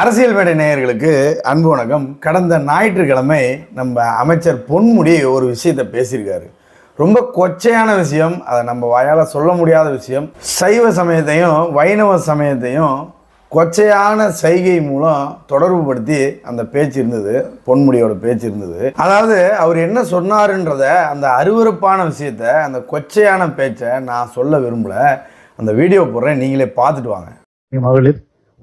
அரசியல் மேடை நேயர்களுக்கு அன்பு வணக்கம். கடந்த ஞாயிற்றுக்கிழமை நம்ம அமைச்சர் பொன்முடி ஒரு விஷயத்தை பேசியிருக்காரு. ரொம்ப கொச்சையான விஷயம் அதை நம்ம வாயால் சொல்ல முடியாத விஷயம். சைவ சமயத்தையும் வைணவ சமயத்தையும் கொச்சையான சைகை மூலம் தொடர்பு படுத்தி அந்த பேச்சு இருந்தது பொன்முடியோட பேச்சு இருந்தது. அதாவது அவர் என்ன சொன்னாருன்றத அந்த அருவருப்பான விஷயத்த அந்த கொச்சையான பேச்சை நான் சொல்ல விரும்பல. அந்த வீடியோ போடுறேன் நீங்களே பார்த்துட்டு வாங்க. மகளிர்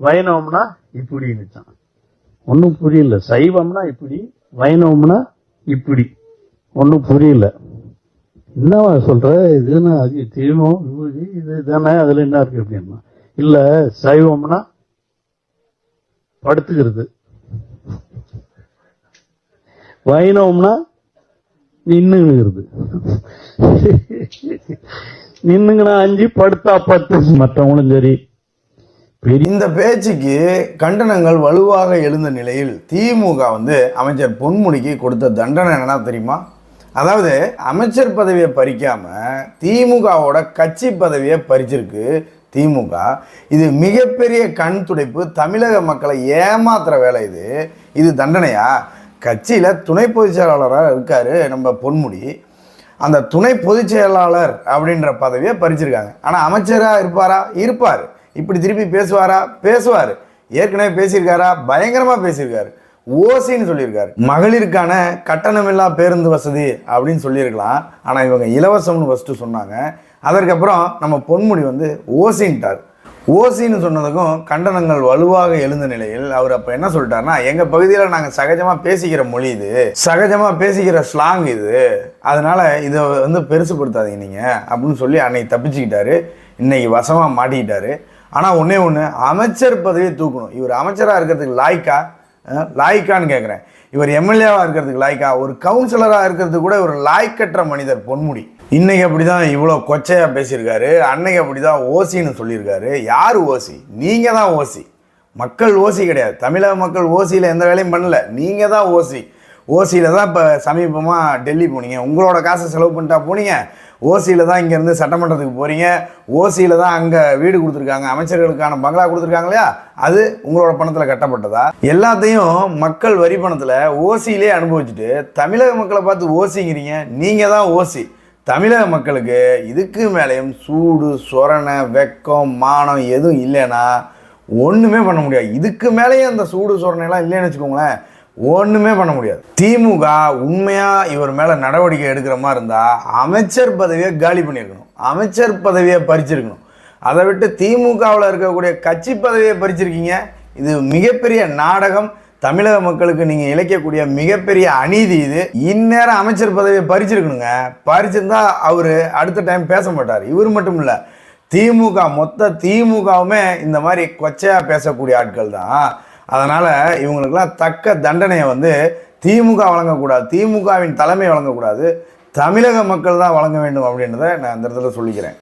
வைணவம்னா இப்படின்னுச்சான் ஒன்றும் புரியல. சைவம்னா இப்படி வைணவம்னா இப்படி. ஒன்றும் புரியல. என்னவா சொல்ற? இது அது தீபம் விபூதி? இது தானே அதுல என்ன இருக்கு அப்படின்னா. இல்ல சைவம்னா படுத்துக்கிறது. வைணவம்னா நின்னுங்கிறது. நின்னுங்கன்னா அஞ்சு படுத்தா பத்து. மற்றவங்களும் சரி. இந்த பேச்சுக்கு கண்டனங்கள் வலுவாக எழுந்த நிலையில் திமுக வந்து அமைச்சர் பொன்முடிக்கு கொடுத்த தண்டனை என்னன்னா தெரியுமா? அதாவது அமைச்சர் பதவியை பறிக்காம திமுகவோட கட்சி பதவியை பறிச்சிருக்கு திமுக. இது மிகப்பெரிய கண் துடைப்பு தமிழக மக்களை ஏமாத்துற வேலை இது. இது தண்டனையா? கட்சியில் துணை பொதுச் செயலாளராக இருக்காரு நம்ம பொன்முடி. அந்த துணை பொதுச் செயலாளர் அப்படின்ற பதவியை பறிச்சிருக்காங்க. ஆனால் அமைச்சராக இருப்பாரா? இருப்பார். இப்படி திருப்பி பேசுவாரா? பேசுவார். ஏற்கனவே பேசியிருக்காரா? பயங்கரமாக பேசியிருக்காரு. ஓசின்னு சொல்லியிருக்காரு. மகளிருக்கான கட்டணமில்லா பேருந்து வசதி அப்படின்னு சொல்லியிருக்கலாம். ஆனால் இவங்க இலவசம்னு ஃபஸ்ட்டு சொன்னாங்க. அதற்கப்புறம் நம்ம பொன்முடி வந்து ஓசின்ட்டார். ஓசின்னு சொன்னதுக்கும் கண்டனங்கள் வலுவாக எழுந்த நிலையில் அவர் அப்போ என்ன சொல்லிட்டாருன்னா எங்கள் பகுதியில் நாங்கள் சகஜமாக பேசிக்கிற மொழி இது. சகஜமாக பேசிக்கிற ஸ்லாங் இது. அதனால் இதை வந்து பெருசுப்படுத்தாதீங்க நீங்கள் அப்படின்னு சொல்லி அன்னைக்கு தப்பிச்சுக்கிட்டாரு. இன்னைக்கு வசமாக மாட்டிக்கிட்டாரு. ஆனால் ஒன்றே ஒன்று அமைச்சர் பதவியை தூக்கணும். இவர் அமைச்சராக இருக்கிறதுக்கு லாய்க்கா? லாய்க்கான்னு கேட்குறேன் இவர் எம்எல்ஏவாக இருக்கிறதுக்கு லாய்க்கா? ஒரு கவுன்சிலராக இருக்கிறதுக்கு கூட ஒரு லாய்க்கற்ற மனிதர் பொன்முடி. இன்னைக்கு அப்படி தான் இவ்வளோ கொச்சையாக பேசியிருக்காரு. அன்னைக்கு அப்படி தான் ஓசின்னு சொல்லியிருக்காரு. யார் ஓசி? நீங்கள் தான் ஓசி. மக்கள் ஓசி கிடையாது. தமிழக மக்கள் ஓசியில் எந்த வேலையும் பண்ணல. நீங்கள் தான் ஓசி. ஓசியில் தான் இப்போ சமீபமாக டெல்லி போனீங்க. உங்களோட காசை செலவு பண்ணிட்டா போனீங்க. ஓசியில் தான் இங்கேருந்து சட்டமன்றத்துக்கு போகிறீங்க ஓசியில் தான் அங்கே வீடு கொடுத்துருக்காங்க. அமைச்சர்களுக்கான பங்களா கொடுத்துருக்காங்க இல்லையா? அது உங்களோட பணத்தில் கட்டப்பட்டதா? எல்லாத்தையும் மக்கள் வரி பணத்தில் ஓசியிலே அனுபவிச்சுட்டு தமிழக மக்களை பார்த்து ஓசிங்கிறீங்க. நீங்கள் தான் ஓசி. தமிழக மக்களுக்கு இதுக்கு மேலேயும் சூடு சொரணை வெக்கம் மானம் எதுவும் இல்லைன்னா ஒன்றுமே பண்ண முடியாது. இதுக்கு மேலேயும் அந்த சூடு சொரணையெல்லாம் இல்லைன்னு வச்சுக்கோங்களேன். ஒன்றுமே பண்ண முடியாது. திமுக உண்மையாக இவர் மேலே நடவடிக்கை எடுக்கிற மாதிரி இருந்தால் அமைச்சர் பதவியை காலி பண்ணியிருக்கணும். அமைச்சர் பதவியை பறிச்சிருக்கணும். அதை விட்டு திமுகவில் இருக்கக்கூடிய கட்சி பதவியை பறிச்சிருக்கீங்க. இது மிகப்பெரிய நாடகம். தமிழக மக்களுக்கு நீங்கள் இழைக்கக்கூடிய மிகப்பெரிய அநீதி இது. இந்நேரம் அமைச்சர் பதவியை பறிச்சிருக்கணுங்க. பறிச்சிருந்தா அவர் அடுத்த டைம் பேச மாட்டார். இவர் மட்டும் இல்லை திமுக மொத்த திமுகவுமே இந்த மாதிரி கொச்சையாக பேசக்கூடிய ஆட்கள் தான். அதனால் இவங்களுக்கெல்லாம் தக்க தண்டனையை வந்து திமுக வழங்கக்கூடாது. திமுகவின் தலைமை வழங்கக்கூடாது. தமிழக மக்கள் தான் வழங்க வேண்டும் அப்படின்றத நான் அந்த இடத்துல சொல்லிக்கிறேன்.